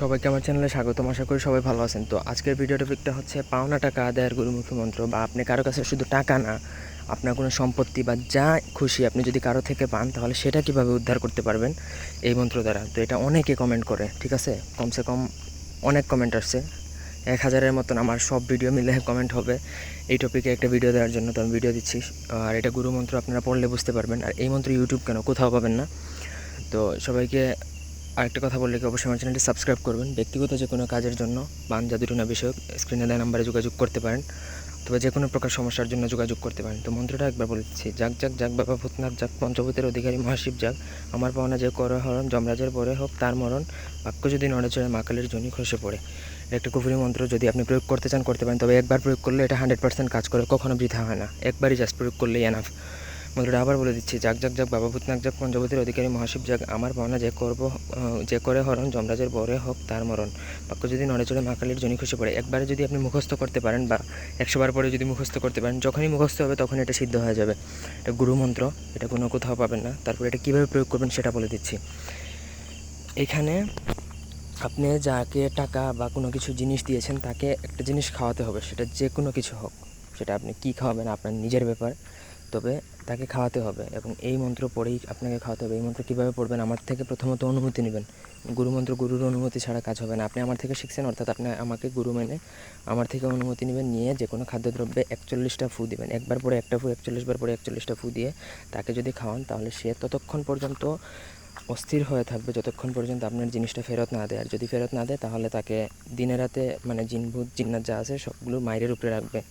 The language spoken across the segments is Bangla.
সবাইকে আমার চ্যানেলে স্বাগতম। আশা করি সবাই ভালো আছেন। তো আজকের ভিডিও টপিকটা হচ্ছে পাওনা টাকা আদায়ের গুরুমুখী মন্ত্র বা আপনি কারও কাছে শুধু টাকা না, আপনার কোনো সম্পত্তি বা যা খুশি আপনি যদি কারও থেকে পান, তাহলে সেটা কীভাবে উদ্ধার করতে পারবেন এই মন্ত্র দ্বারা। তো এটা অনেকে কমেন্ট করে, ঠিক আছে? কমসে কম অনেক কমেন্ট আসছে। এক হাজারের মতন আমার সব ভিডিও মিলে কমেন্ট হবে। এই টপিকে একটা ভিডিও দেওয়ার জন্য তো আমি ভিডিও দিচ্ছি। আর এটা গুরুমন্ত্র আপনারা পড়লে বুঝতে পারবেন। আর এই মন্ত্র ইউটিউব কেন? কোথাও পাবেন না। তো সবাইকে আরেকটা কথা বললে কি অবশ্যই আমার চ্যানেলটি সাবস্ক্রাইব করবেন। ব্যক্তিগত যে কোনো কাজের জন্য বান জাদুটুনা বিষয়ক স্ক্রিনে দেওয়া নাম্বারে যোগাযোগ করতে পারেন। অথবা যে কোনো প্রকার সমস্যার জন্য যোগাযোগ করতে পারেন। তো মন্ত্রটা একবার বলে দিচ্ছি, যাক যাক যাক, বাবা ভূতনাথ, যাক, পঞ্চভূতের অধিকারী মহাশিব, যাক, আমার পাওনা যে কর হরণ, যমরাজের পরে হোক, তার মরণ, বাক্য যদি নড়েচড়ে মাকালের জনি খসে পড়ে। একটা কুফুরি মন্ত্র যদি আপনি প্রয়োগ করতে চান, করতে পারেন। তবে একবার প্রয়োগ করলে এটা হান্ড্রেড পার্সেন্ট কাজ করে, কখনো বৃথা হয় না। একবারই জাস্ট প্রয়োগ করলেই এনাফ মন্ত্রটা আবার বলে দিচ্ছি, যাক যাক যাক, বাবা ভূতনাথ যাক পঞ্চবতীর অধিকারী মহাশিব, যাক, আমার পাওনা যে করব যে করে হরণ, যমরাজের বরে হোক তার মরণ। বাক্য যদি নড়ে চড়ে মাকালির জনি খুশি পড়ে, একবারে যদি আপনি মুখস্থ করতে পারেন বা একশো বার পরে যদি মুখস্থ করতে পারেন, যখনই মুখস্থ হবে তখন এটা সিদ্ধ হয়ে যাবে। এটা গুরু মন্ত্র, এটা কোনো কোথাও পাবেন না। তারপর এটা কীভাবে প্রয়োগ করবেন সেটা বলে দিচ্ছি। এখানে আপনি যাকে টাকা বা কোনো কিছু জিনিস দিয়েছেন, তাকে একটা জিনিস খাওয়াতে হবে, সেটা যে কোনো কিছু হোক। সেটা আপনি কী খাওয়াবেন আপনার নিজের ব্যাপার। তবে তাকে খাওয়াতে হবে এবং এই মন্ত্র পড়েই আপনাকে খাওয়াতে হবে। এই মন্ত্র কীভাবে পড়বেন? আমার থেকে প্রথমত অনুমতি নেবেন। গুরু মন্ত্র, গুরুর অনুমতি ছাড়া কাজ হবে না। আপনি আমার থেকে শিখছেন, অর্থাৎ আপনি আমাকে গুরু মেনে আমার থেকে অনুমতি নেবেন, নিয়ে যে কোনো খাদ্যদ্রব্যে একচল্লিশটা ফু দিবেন। একবার পরে একটা ফু, একচল্লিশ বার পরে একচল্লিশটা ফু দিয়ে তাকে যদি খাওয়ান, তাহলে সে ততক্ষণ পর্যন্ত অস্থির হয়ে থাকবে, যতক্ষণ পর্যন্ত আপনার জিনিসটা ফেরত না দেয়। আর যদি ফেরত না দেয়, তাহলে তাকে দিনে রাতে মানে জিনভূত, জিন্নাত যা আছে, সবগুলো মায়ের উপরে রাখবে।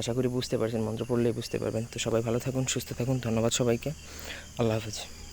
আশা করি বুঝতে পারছেন, মন্ত্র পড়লেই বুঝতে পারবেন। তো সবাই ভালো থাকুন, সুস্থ থাকুন, ধন্যবাদ সবাইকে। আল্লাহ হাফেজ।